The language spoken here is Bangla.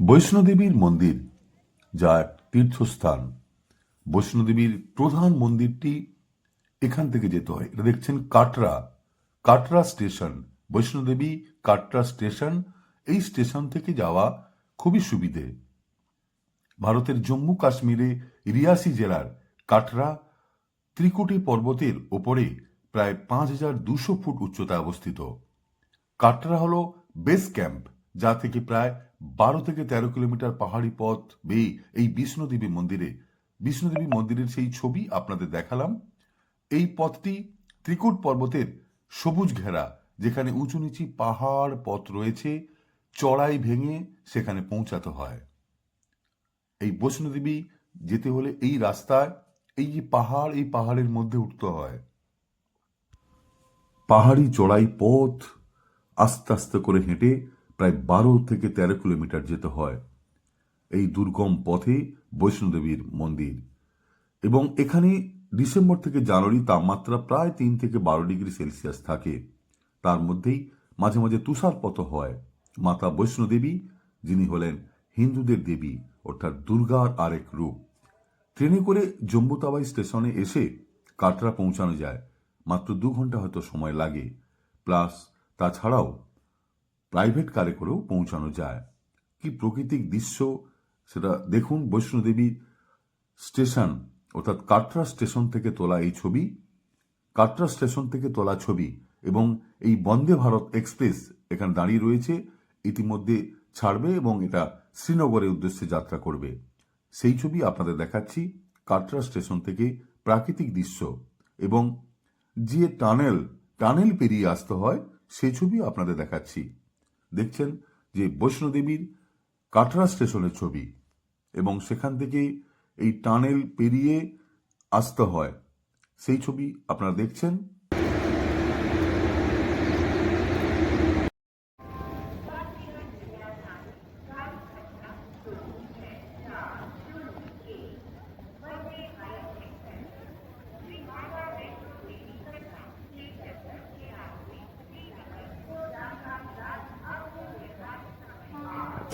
বৈষ্ণোদেবীর মন্দির, যা এক তীর্থস্থান। বৈষ্ণোদেবীর প্রধান মন্দিরটি এখান থেকে যেতে হয়। এটা দেখছেন কাটরা কাটরা স্টেশন। বৈষ্ণোদেবী কাটরা স্টেশন, এই স্টেশন থেকে যাওয়া খুবই সুবিধে। ভারতের জম্মু কাশ্মীরে রিয়াসি জেলার কাটরা ত্রিকুটি পর্বতের ওপরে প্রায় পাঁচ হাজার দুশো ফুট উচ্চতায় অবস্থিত। কাটরা হল বেস ক্যাম্প যা থেকে প্রায় বারো থেকে তেরো কিলোমিটার পাহাড়ি পথ বেয়ে এই বিষ্ণুদেবী মন্দিরে। বিষ্ণুদেবী মন্দিরের সেই ছবি আপনাদের দেখালাম। এই পথটি ত্রিকুট পর্বতের সবুজ ঘেরা, যেখানে উঁচু নিচি পাহাড় পথ রয়েছে, চড়াই ভেঙে সেখানে পৌঁছাতে হয়। এই বৈষ্ণোদেবী যেতে হলে এই রাস্তায়, এই যে পাহাড়, এই পাহাড়ের মধ্যে উঠতে হয়। পাহাড়ি চড়াই পথ আস্তে আস্তে করে হেঁটে প্রায় বারো থেকে তেরো কিলোমিটার যেতে হয় এই দুর্গম পথে বৈষ্ণোদেবীর মন্দির। এবং এখানে ডিসেম্বর থেকে জানুয়ারি তাপমাত্রা প্রায় তিন থেকে বারো ডিগ্রি সেলসিয়াস থাকে। তার মধ্যেই মাঝে মাঝে তুষারপত হয়। মাতা বৈষ্ণোদেবী, যিনি হলেন হিন্দুদের দেবী, অর্থাৎ দুর্গার আরেক রূপ। ট্রেনে করে জম্বুতাবাই স্টেশনে এসে কাটরা পৌঁছানো যায়। মাত্র দু ঘণ্টা হয়তো সময় লাগে। প্লাস তাছাড়াও প্রাইভেট কারে করেও পৌঁছানো যায়। কি প্রাকৃতিক দৃশ্য সেটা দেখুন বৈষ্ণোদেবী স্টেশন, অর্থাৎ কাটরা স্টেশন থেকে তোলা এই ছবি। কাটরা স্টেশন থেকে তোলা ছবি এবং এই বন্দে ভারত এক্সপ্রেস এখানে দাঁড়িয়ে রয়েছে, ইতিমধ্যে ছাড়বে এবং এটা শ্রীনগরের উদ্দেশ্যে যাত্রা করবে। সেই ছবি আপনাদের দেখাচ্ছি, কাটরা স্টেশন থেকে প্রাকৃতিক দৃশ্য এবং যে টানেল টানেল পেরিয়ে আসতে হয়, সেই ছবি আপনাদের দেখাচ্ছি। দেখছেন যে বৈষ্ণোদেবীর কাটরা স্টেশনের ছবি এবং সেখান থেকে এই টানেল পেরিয়ে আসতে হয়। সেই ছবি আপনারা দেখছেন।